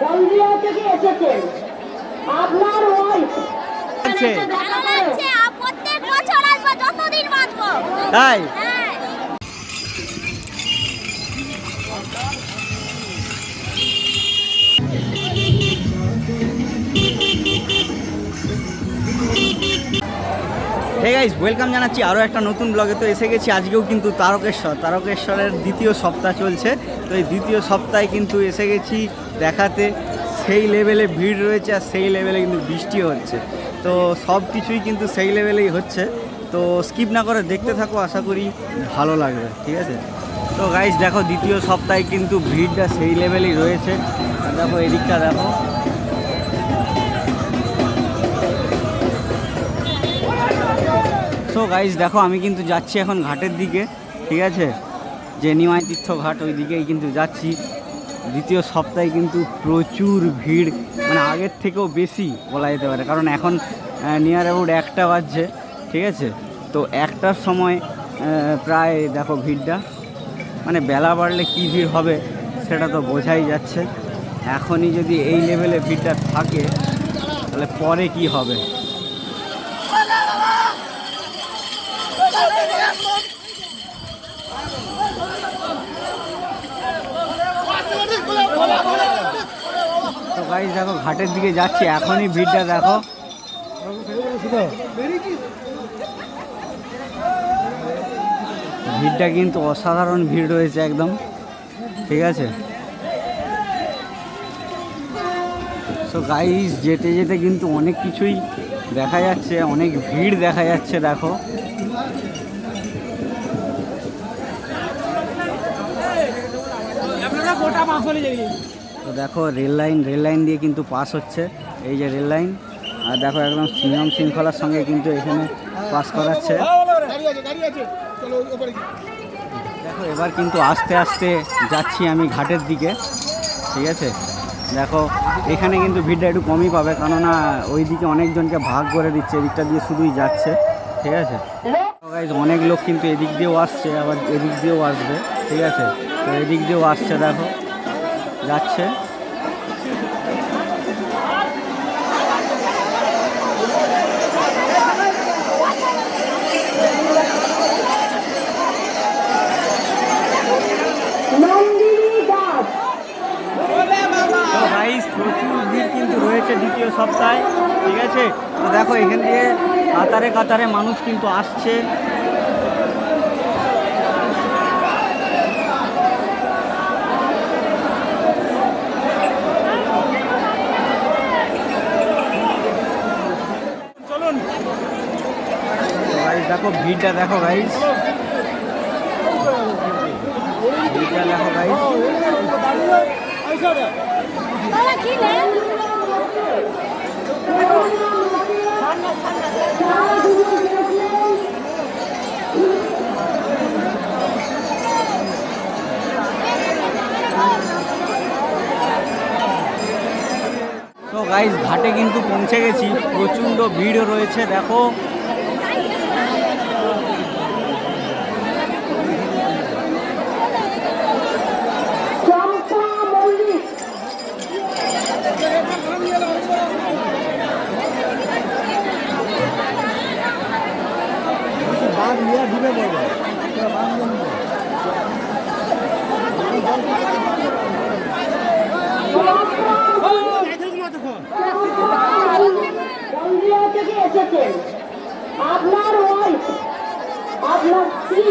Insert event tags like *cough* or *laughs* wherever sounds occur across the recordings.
হলদিয়া থেকে এসেছেন আপনার ওয়াইফ তাই? হ্যাঁ। হে গাইস ওয়েলকাম জানাচ্ছি আরও একটা নতুন ব্লগে তো এসে গেছি আজকেও কিন্তু তারকেশ্বর। তারকেশ্বরের দ্বিতীয় সপ্তাহ চলছে। তো এই দ্বিতীয় সপ্তাহে কিন্তু এসে গেছি দেখাতে সেই লেভেলে ভিড় রয়েছে আর সেই লেভেলে কিন্তু বৃষ্টি হচ্ছে। তো সব কিছুই কিন্তু সেই লেভেলেই হচ্ছে। তো স্কিপ না করে দেখতে থাকো, আশা করি ভালো লাগবে, ঠিক আছে? তো গাইস দেখো দ্বিতীয় সপ্তাহে কিন্তু ভিড়টা সেই লেভেলেই রয়েছে। দেখো এদিকটা দেখো। সো গাইজ দেখো আমি কিন্তু যাচ্ছি এখন ঘাটের দিকে, ঠিক আছে? যে নিমাই তীর্থ ঘাট ওই দিকেই কিন্তু যাচ্ছি। দ্বিতীয় সপ্তাহে কিন্তু প্রচুর ভিড় মানে আগের থেকেও বেশি বলা যেতে পারে। কারণ এখন নিয়ার অ্যাবাউট একটা বাজছে, ঠিক আছে? তো একটার সময় প্রায় দেখো ভিড়টা। মানে বেলা বাড়লে কী ভিড় হবে সেটা তো বোঝাই যাচ্ছে। এখনই যদি এই লেভেলে ভিড়টা থাকে, তাহলে পরে কি হবে তো গাইজ দেখো, ঘাটের দিকে যাচ্ছি, এখনই ভিড়টা দেখো। ভিড়টা কিন্তু অসাধারণ ভিড় রয়েছে একদম, ঠিক আছে? তো গাইজ যেতে যেতে কিন্তু অনেক কিছুই দেখা যাচ্ছে, অনেক ভিড় দেখা যাচ্ছে, দেখো। তো দেখো, রেল লাইন রেল লাইন দিয়ে কিন্তু পাস হচ্ছে। এই যে রেল লাইন, আর দেখো একদম নিয়ম শৃঙ্খলার সঙ্গে কিন্তু এখানে পাস করাচ্ছে। দেখো, এবার কিন্তু আস্তে আস্তে যাচ্ছি আমি ঘাটের দিকে, ঠিক আছে? দেখো, এখানে কিন্তু ভিড়টা একটু কমই পাবে, কেননা ওই দিকে অনেকজনকে ভাগ করে দিচ্ছে, এদিকটা দিয়ে শুধুই যাচ্ছে, ঠিক আছে? অনেক লোক কিন্তু এদিক দিয়েও আসছে, আবার এদিক দিয়েও আসবে, ঠিক আছে? তো এদিক দিয়েও আসছে, দেখো। যাচ্ছে প্রচুর কিন্তু রয়েছে দ্বিতীয় সপ্তাহে, ঠিক আছে? তো দেখো, এখান দিয়ে কাতারে কাতারে মানুষ কিন্তু আসছে গাইস দেখো, ভিড়টা দেখো গাইস ভিড়টা দেখো গাইস তো গাইস ঘাটে কিন্তু পৌঁছে গেছি। প্রচণ্ড ভিড় রয়েছে, দেখো চম্পা মল্লিক হলদিয়া থেকে এসেছেন আপনার ওয়াইফ আপনার স্ত্রী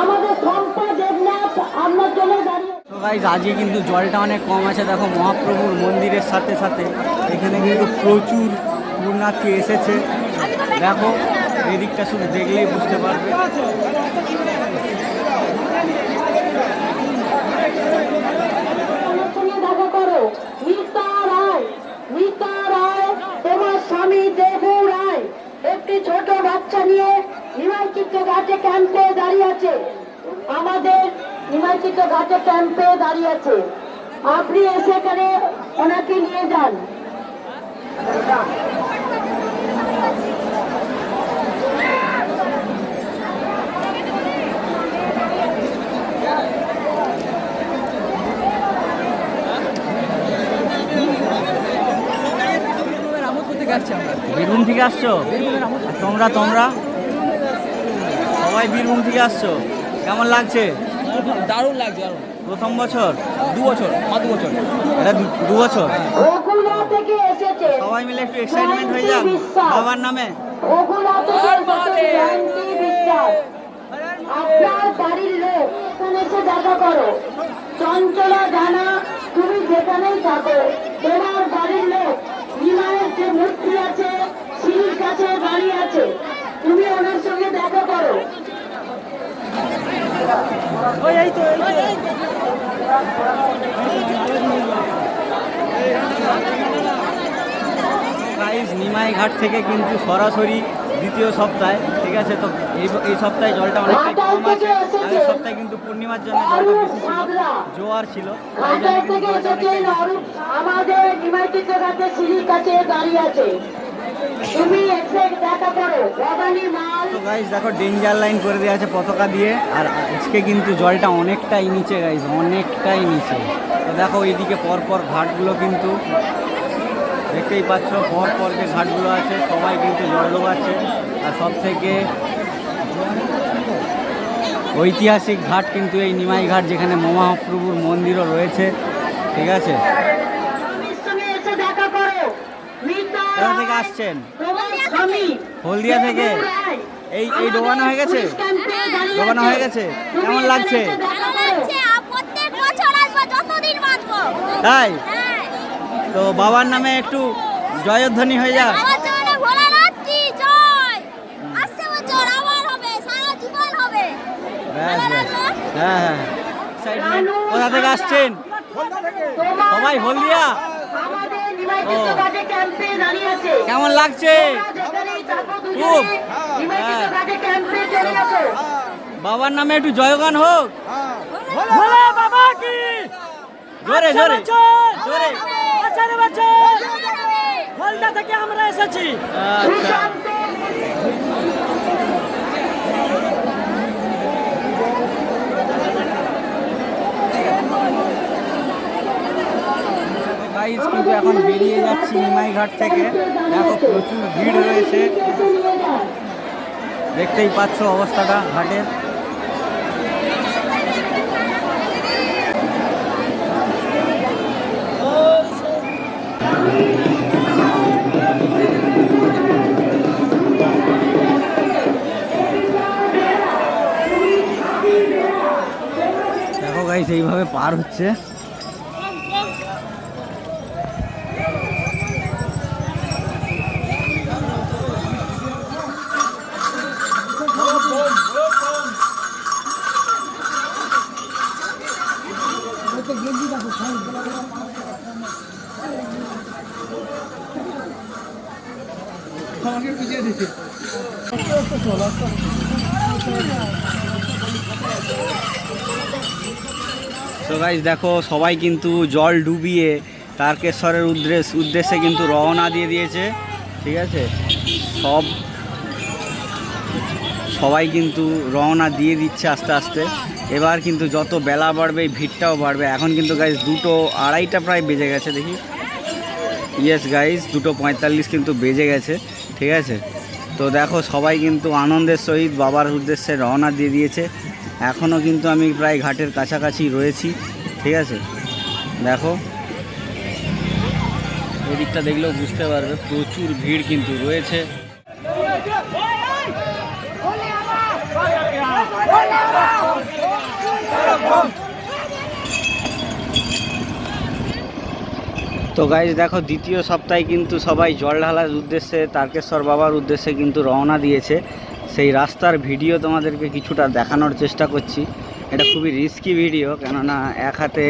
আমাদের শম্পা দেবনাথ আপনার জন্য দাঁড়িয়ে তো গাইস আজকে কিন্তু জলটা অনেক কম আছে। দেখো মহাপ্রভুর মন্দিরের সাথে সাথে এখানে কিন্তু প্রচুর পূর্ণার্থী এসেছে। দেখো, এদিকটা শুধু দেখলেই বুঝতে পারবে। ছোট বাচ্চা নিয়ে নিমাইচিত্ত ঘাটে ক্যাম্পে দাঁড়িয়ে আছে। আমাদের হিমাচিত ঘাটে ক্যাম্পে দাঁড়িয়েছে আপনি এসে এখানে ওনাকে নিয়ে যান। বীরভূম থেকে আসছো? তোমরা তোমরা? সবাই বীরভূম থেকে আসছো। কেমন লাগছে? দারুণ লাগছে দারুণ। প্রথম বছর? দু বছর মা দু বছর। এটা দু- বছর? বগুড়া থেকে এসেছে। সবাই মিলে একটু এক্সাইটমেন্ট হয়ে যাক। বাবার নামে। আপনার বাড়ির লোক এখানে এসে দেখা করো। চঞ্চলা জানা তুমি যেখানেই থাকো তোমার বাড়ির লোক নিমায়ের যে মূর্তি আছে সিঁড়ির কাছে বাড়ি আছে তুমি ওনার সঙ্গে দেখা করো গাইজ নিমাই ঘাট থেকে কিন্তু সরাসরি দ্বিতীয় সপ্তাহে ঠিক আছে? তো এই এই সপ্তাহে জলটা অনেকটাই কম আছে। আগের সপ্তাহে কিন্তু পূর্ণিমার জন্য জলটা বেশি ছিল জোয়ার ছিল। আমাদের সিঁড়ির কাছে দাঁড়িয়ে আছে। তো গাইজ দেখো ডেঞ্জার লাইন করে দেওয়া আছে পতাকা দিয়ে, আর আজকে কিন্তু জলটা অনেকটাই নিচে গাইজ অনেকটাই নিচে। তো দেখো, এইদিকে পরপর ঘাটগুলো কিন্তু, দেখতেই পাচ্ছ পর পর যে ঘাটগুলো আছে, সবাই কিন্তু জল ডোবাচ্ছে। আর সব থেকে ঐতিহাসিক ঘাট কিন্তু এই নিমাই ঘাট, যেখানে মহাপ্রভুর মন্দিরও রয়েছে। ঠিক আছে স্বামীর সঙ্গে এসে দেখা করো মিতা কোথা থেকে আসছেন? হলদিয়া থেকে। এই এই ডোবানো হয়ে গেছে? ডোবানো হয়ে গেছে? কেমন লাগছে? তাই? হ্যাঁ। তো বাবার নামে একটু জয়ধ্বনি হয়ে যাক? হ্যাঁ হ্যাঁ। কোথা থেকে আসছেন? সবাই হলদিয়া? কেমন লাগছে? খুব। হ্যাঁ। বাবার নামে একটু জয়গান হোক। ভোলে বাবা কি? জোরে জোরে। জোরে। হলদা থেকে আমরা এসেছি। গাইজ কিন্তু এখন বেরিয়ে যাচ্ছি নিমাই ঘাট থেকে। দেখো প্রচুর ভিড় রয়েছে। দেখতেই পাচ্ছ অবস্থাটা ঘাটের দেখো গাইজ এইভাবে পার হচ্ছে। তো গাইজ দেখো, সবাই কিন্তু জল ডুবিয়ে তারকেশ্বরের উদ্দেশ্য উদ্দেশ্যে কিন্তু রওনা দিয়ে দিয়েছে, ঠিক আছে? সব সবাই কিন্তু রওনা দিয়ে দিচ্ছে আস্তে আস্তে। এবার কিন্তু যত বেলা বাড়বে, ভিড়টাও বাড়বে। এখন কিন্তু গাইজ দুটো আড়াইটা প্রায় বেজে গেছে, দেখি। ইয়েস গাইজ দুটো পঁয়তাল্লিশ কিন্তু বেজে গেছে, ঠিক আছে? তো দেখো, সবাই কিন্তু আনন্দের সহিত বাবার উদ্দেশ্যে রওনা দিয়ে দিয়েছে। এখনও কিন্তু আমি প্রায় ঘাটের কাছাকাছি রয়েছি, ঠিক আছে? দেখো। এদিকটা দেখলেও বুঝতে পারবে, প্রচুর ভিড় কিন্তু রয়েছে। তো গাইজ দেখো, দ্বিতীয় সপ্তাহে কিন্তু সবাই জল ঢালার উদ্দেশ্যে, তারকেশ্বর বাবার উদ্দেশ্যে কিন্তু রওনা দিয়েছে। সেই রাস্তার ভিডিও তোমাদেরকে কিছুটা দেখানোর চেষ্টা করছি। এটা খুবই রিস্কি ভিডিও কেননা এক হাতে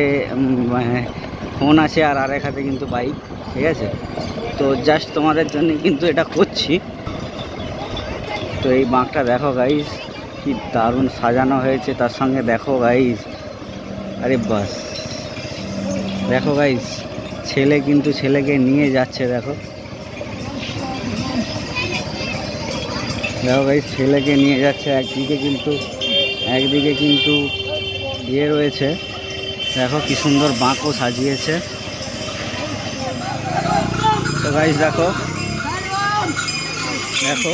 ফোন আছে আর আরেক হাতে কিন্তু বাইক ঠিক আছে? তো জাস্ট তোমাদের জন্য কিন্তু এটা করছি। তো এই বাঁকটা দেখো গাইজ কি দারুণ সাজানো হয়েছে, তার সঙ্গে দেখো গাইজ আরে বাস। দেখো গাইজ ছেলে কিন্তু ছেলেকে নিয়ে যাচ্ছে, দেখো। দেখো ভাই, ছেলেকে নিয়ে যাচ্ছে, একদিকে কিন্তু একদিকে কিন্তু ইয়ে রয়েছে। দেখো কি সুন্দর বাঁকও সাজিয়েছে। তো গাইজ দেখো। দেখো।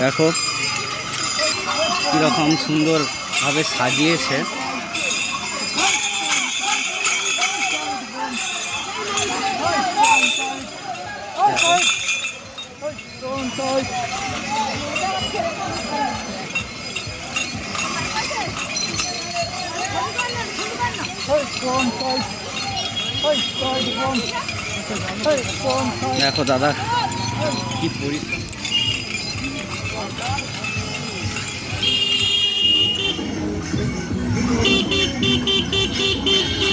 দেখো। কীরকম সুন্দরভাবে সাজিয়েছে। দেখো দাদা কি পরিশ্রম। দেখো *laughs*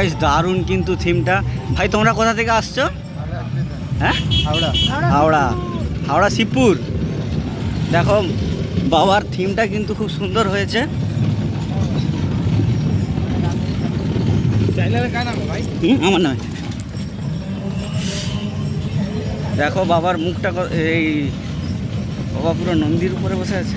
গাইস দারুণ কিন্তু থিমটা ভাই তোমরা কোথা থেকে আসছো? হ্যাঁ? হাওড়া। হাওড়া হাওড়া শিবপুর। দেখো বাবার থিমটা কিন্তু খুব সুন্দর হয়েছে। আমার নয়। দেখো বাবার মুখটা এই বাবা পুরো নন্দীর উপরে বসে আছে।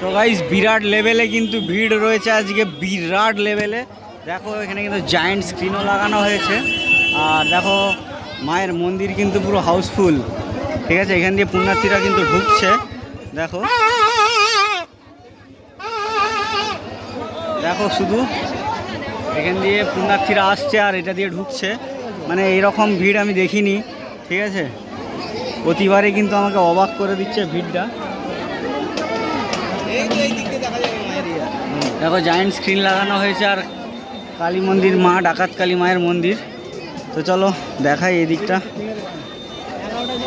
তো গাইস বিরাট লেভেলে কিন্তু ভিড় রয়েছে আজকে, বিরাট লেভেলে দেখো, এখানে কিন্তু জায়েন্ট স্ক্রিনও লাগানো হয়েছে। আর দেখো, মায়ের মন্দির কিন্তু পুরো হাউসফুল ঠিক আছে, এখান দিয়ে পুণ্যার্থীরা কিন্তু ঢুকছে। দেখো। দেখো শুধু, এখান দিয়ে পুণ্যার্থীরা আসছে আর এটা দিয়ে ঢুকছে। মানে এরকম ভিড় আমি দেখিনি। ঠিক আছে? প্রতিবারে কিন্তু আমাকে অবাক করে দিচ্ছে ভিড়টা। দেখো জায়েন্ট স্ক্রিন লাগানো হয়েছে আর কালী মন্দির, মা ডাকাত কালী মায়ের মন্দির। তো চলো, দেখাই এদিকটা।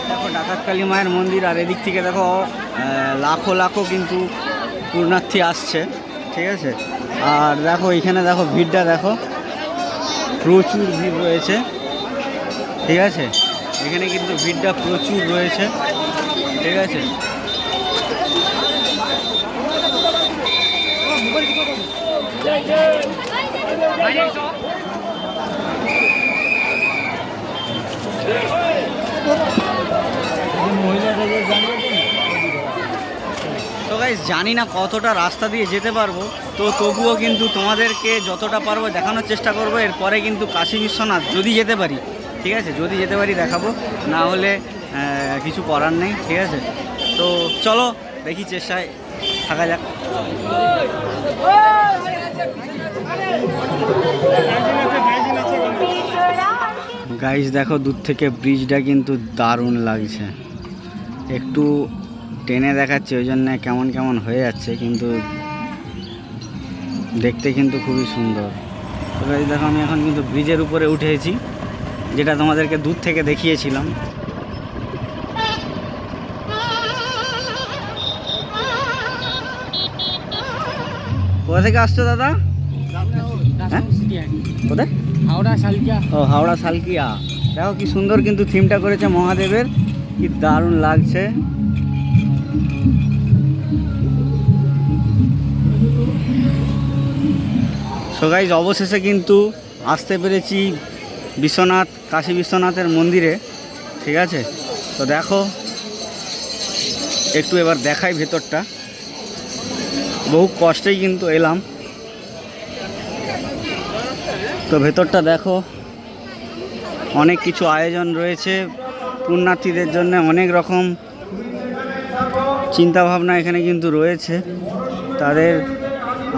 দেখো, ডাকাত কালী মায়ের মন্দির আর এদিক থেকে দেখো লাখো লাখো কিন্তু পূর্ণার্থী আসছে, ঠিক আছে? আর দেখো, এখানে দেখো, ভিড়টা দেখো। প্রচুর ভিড় রয়েছে, ঠিক আছে? এখানে কিন্তু ভিড়টা প্রচুর রয়েছে, ঠিক আছে? তো গাইজ জানি না কতটা রাস্তা দিয়ে যেতে পারব, তো তবুও কিন্তু তোমাদেরকে যতটা পারব দেখানোর চেষ্টা করব। এরপরে কিন্তু কাশী বিশ্বনাথ যদি যেতে পারি, ঠিক আছে? যদি যেতে পারি দেখাবো। না হলে কিছু করার নেই, ঠিক আছে? তো চলো, দেখি চেষ্টায় থাকা যাক। গাইজ দেখো দূর থেকে ব্রিজটা কিন্তু দারুণ লাগছে। একটু টেনে দেখাচ্ছে, ওই জন্য কেমন কেমন হয়ে যাচ্ছে, কিন্তু দেখতে কিন্তু খুবই সুন্দর। তো গাইজ দেখো আমি এখন কিন্তু ব্রিজের উপরে উঠেছি যেটা তোমাদেরকে দূর থেকে দেখিয়েছিলাম। কোথা থেকে আসছো দাদা? হ্যাঁ? কোথায়? হাওড়া শালকিয়া ও হাওড়া সালকিয়া। দেখো কি সুন্দর কিন্তু থিমটা করেছে মহাদেবের। কি দারুণ লাগছে। সো গাইজ অবশেষে কিন্তু আসতে পেরেছি বিশ্বনাথ কাশী বিশ্বনাথের মন্দিরে। ঠিক আছে? তো দেখো একটু এবার দেখাই ভেতরটা। বহু কষ্টেই কিন্তু এলাম। তো ভেতরটা দেখো, অনেক কিছু আয়োজন রয়েছে। পুণ্যার্থীদের জন্য অনেক রকম চিন্তাভাবনা এখানে কিন্তু রয়েছে। তাদের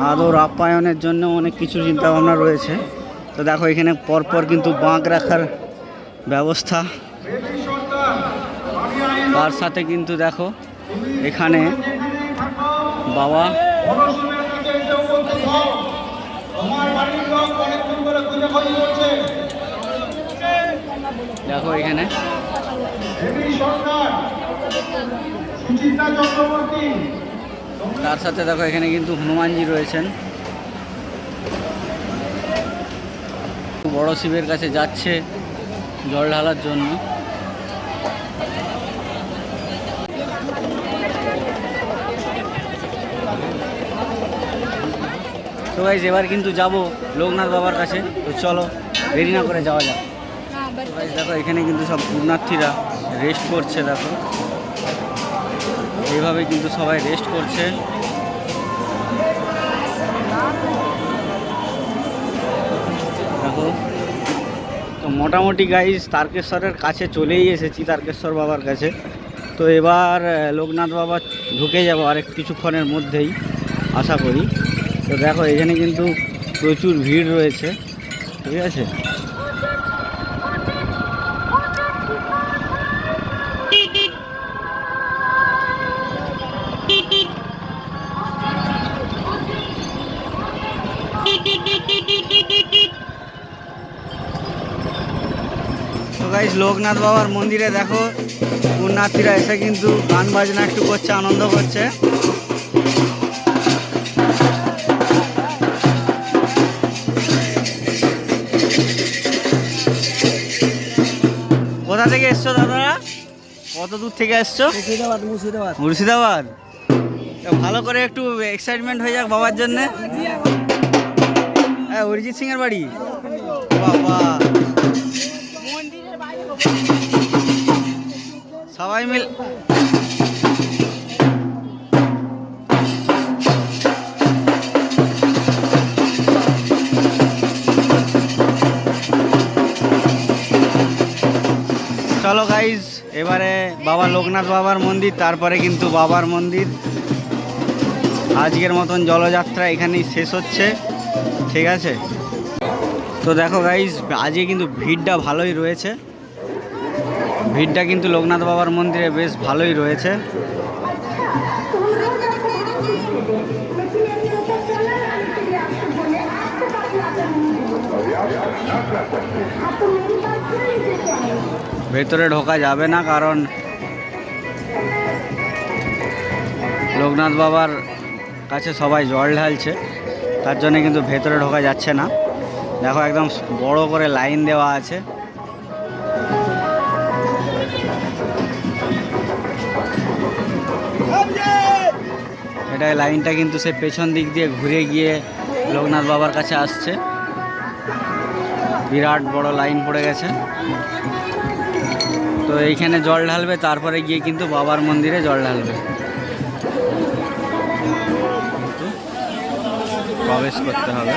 আদর আপ্যায়নের জন্য অনেক কিছু চিন্তাভাবনা রয়েছে। তো দেখো, এখানে পরপর কিন্তু বাঁক রাখার ব্যবস্থা। তার সাথে কিন্তু দেখো, এখানে বাবা অনশনের কাছে এসেও বলতে থাও তোমার বাড়ির লোক অনেকক্ষণ করে খুঁজে খুঁজে করছে দেখো এখানে। তার সাথে দেখো এখানে কিন্তু হনুমানজি রয়েছেন। বড় শিবের কাছে যাচ্ছে জল ঢালার জন্য। তো গাইজ এবার কিন্তু যাব লোকনাথ বাবার কাছে। তো চলো, দেরি না করে যাওয়া যাক। দেখো, এখানে কিন্তু সব পুণ্যার্থীরা রেস্ট করছে, দেখো। এইভাবে কিন্তু সবাই রেস্ট করছে। দেখো, তো মোটামুটি গাইজ তারকেশ্বরের কাছে চলেই এসেছি, তারকেশ্বর বাবার কাছে। তো এবার লোকনাথ বাবা ঢুকে যাব আরেক কিছুক্ষণের মধ্যেই, আশা করি। তো দেখো, এখানে কিন্তু প্রচুর ভিড় রয়েছে, ঠিক আছে? তো গাইজ লোকনাথ বাবার মন্দিরে দেখো, পুণ্যার্থীরা এসে কিন্তু গান বাজনা একটু করছে, আনন্দ করছে। কোথা থেকে এসছো দাদারা? কত দূর থেকে এসছো? মুর্শিদাবাদ মুর্শিদাবাদ। ভালো করে একটু এক্সাইটমেন্ট হয়ে যাক বাবার জন্য। হ্যাঁ অরিজিৎ সিং এর বাড়ি? বাবা। সবাই মিল বাবা লোকনাথ বাবার মন্দির, তারপরে কিন্তু বাবার মন্দির। আজকের মতন জলযাত্রা এখানেই শেষ হচ্ছে, ঠিক আছে? তো দেখো গাইজ আজকে কিন্তু ভিড়টা ভালোই রয়েছে। ভিড়টা কিন্তু লোকনাথ বাবার মন্দিরে বেশ ভালোই রয়েছে। ভেতরে ঢোকা যাবে না, কারণ লোকনাথ বাবার কাছে সবাই জল ঢালছে। তার জন্য কিন্তু ভেতরে ঢোকা যাচ্ছে না। দেখো একদম বড় করে লাইন দেওয়া আছে। এটা লাইনটা কিন্তু সে পেছন দিক দিয়ে ঘুরে গিয়ে লোকনাথ বাবার কাছে আসছে। বিরাট বড় লাইন পড়ে গেছে। তো এইখানে জল ঢালবে, তারপরে গিয়ে কিন্তু বাবার মন্দিরে জল ঢালবে। প্রবেশ করতে হবে।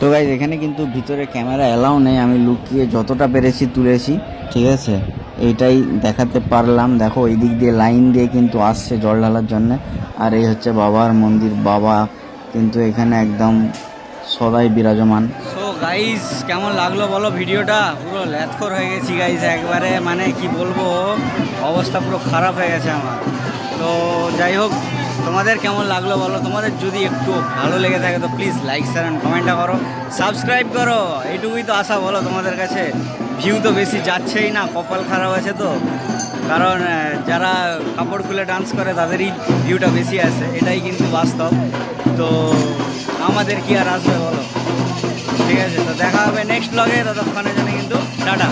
তো গাইজ এখানে কিন্তু ভিতরে ক্যামেরা অ্যালাউ নেই। আমি লুকিয়ে যতটা পেরেছি তুলেছি ঠিক আছে? এইটাই দেখাতে পারলাম। দেখো এই দিক দিয়ে লাইন দিয়ে কিন্তু আসছে জল ঢালার জন্য। আর এই হচ্ছে বাবার মন্দির। বাবা কিন্তু এখানে একদম সদাই বিরাজমান। সো গাইজ কেমন লাগল বলো ভিডিওটা? পুরো ল্যাথখর হয়ে গেছি গাইজ একবারে মানে কি বলব, অবস্থা পুরো খারাপ হয়ে গেছে আমার। তো যাই হোক, তোমাদের কেমন লাগল বলো? তোমাদের যদি একটু ভালো লেগে থাকে তো প্লিজ লাইক শেয়ার অ্যান্ড কমেন্টটা করো। সাবস্ক্রাইব করো, এইটুকুই তো আশা বলো তোমাদের কাছে। ভিউ তো বেশি যাচ্ছেই না, কপাল খারাপ আছে তো। কারণ যারা কাপড় খুলে ডান্স করে, তাদেরই ভিউটা বেশি আসে এটাই কিন্তু বাস্তব। তো আমাদের কি আর আসবে বলো? ঠিক আছে তো দেখা হবে নেক্সট ব্লগে ততক্ষণের জন্য কিন্তু টাটা।